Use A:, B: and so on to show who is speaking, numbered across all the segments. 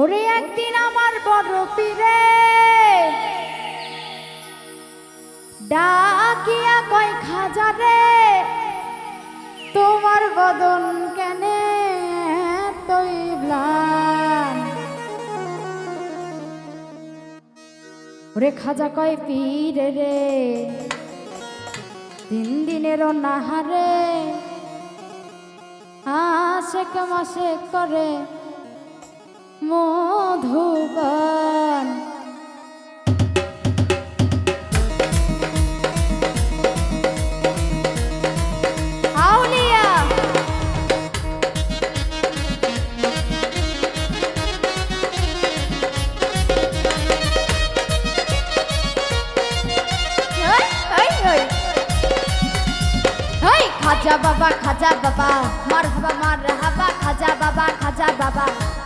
A: ওরে একদিন আমার বড় পীরে। ডাকিয়া কয় খাজারে তোমার বদন কেনে তৈবলাম ওরে খাজা কয়, পীরে রে, তিন দিনের নাহারে আশেক মাসে করে মধুবন। খাজা বাবা খাজা বাবা। মার হাবা মার হাবা খাজা বাবা খাজা বাবা।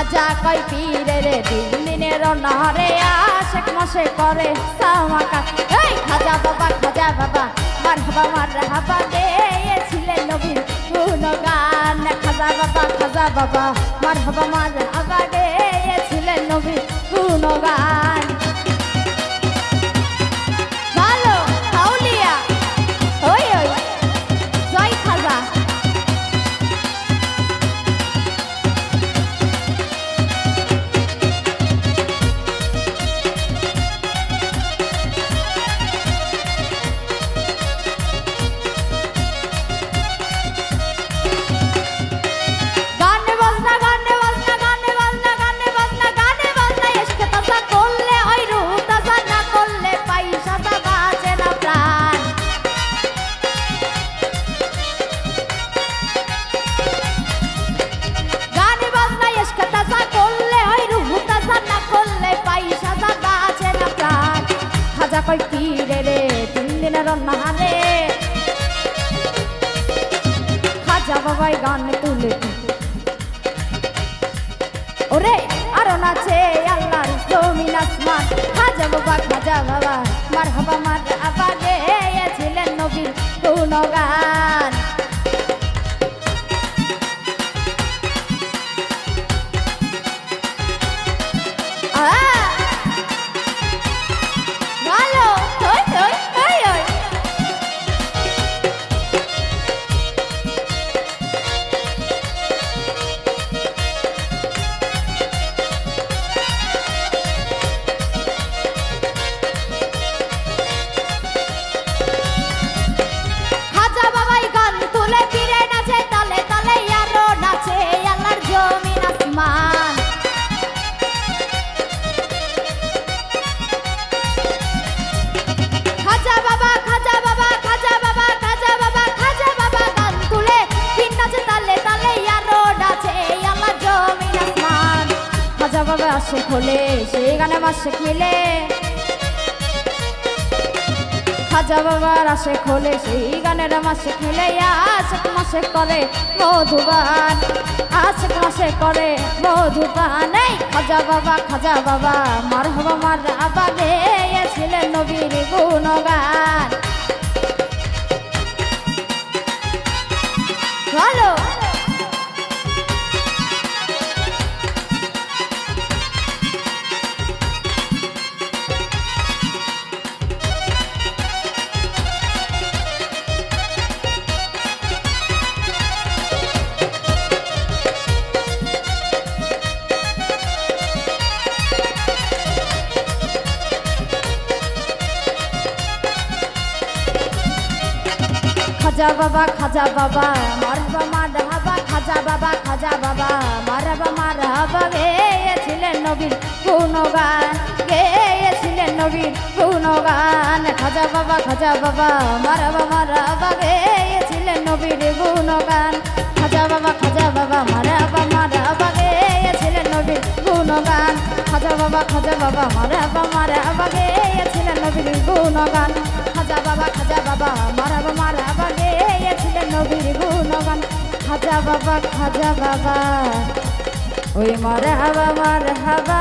A: খাজা কই পীরে রে তিন দিনের নহরে আশেক মশে করে সামাকা এই খাজা বাবা খাজা বাবা মার হাবা মার হাবা নবী নবীর গুণগান। খাজা বাবা খাজা বাবা মার হাবা মার হাবা নবী নবীর গুণগান। বাবাই গান তুলে। ওরে, আরও নাচে, আল্লাহর জমিন আসমান। খাজা বাবা খাজা বাবা মার হাবা মার আবাগে গেয়েছিলেন আসে খোলে, সেই গানে মাসে মিলে খাজা বাবার আসে খোলে, সেই গানের মাসে খেলে। আশেক মাসে করে মধুবান, আশেক মাসে করে মধুবান। এই খাজা বাবা খাজা বাবা মার হবা মার আবাদে গেয়েছিলেন। খাজা বাবা খাজা বাবা মারহাবা মারহাবা খাজা বাবা খাজা বাবা মারহাবা মারহাবা গেয়েছিলেন নবীর গুণগান গেয়েছিলেন নবীর গুণগান খাজা বাবা খাজা বাবা মারহাবা মারহাবা গেয়েছিলেন নবীর গুণগান খাজা বাবা খাজা বাবা মারহাবা মারহাবা গেয়েছিলেন নবীর গুণগান খাজা বাবা খাজা বাবা মারহাবা মারহাবা গেয়েছিলেন নবীর বাবা খাজা বাবা। ওই মরে হাবা মরে হাবা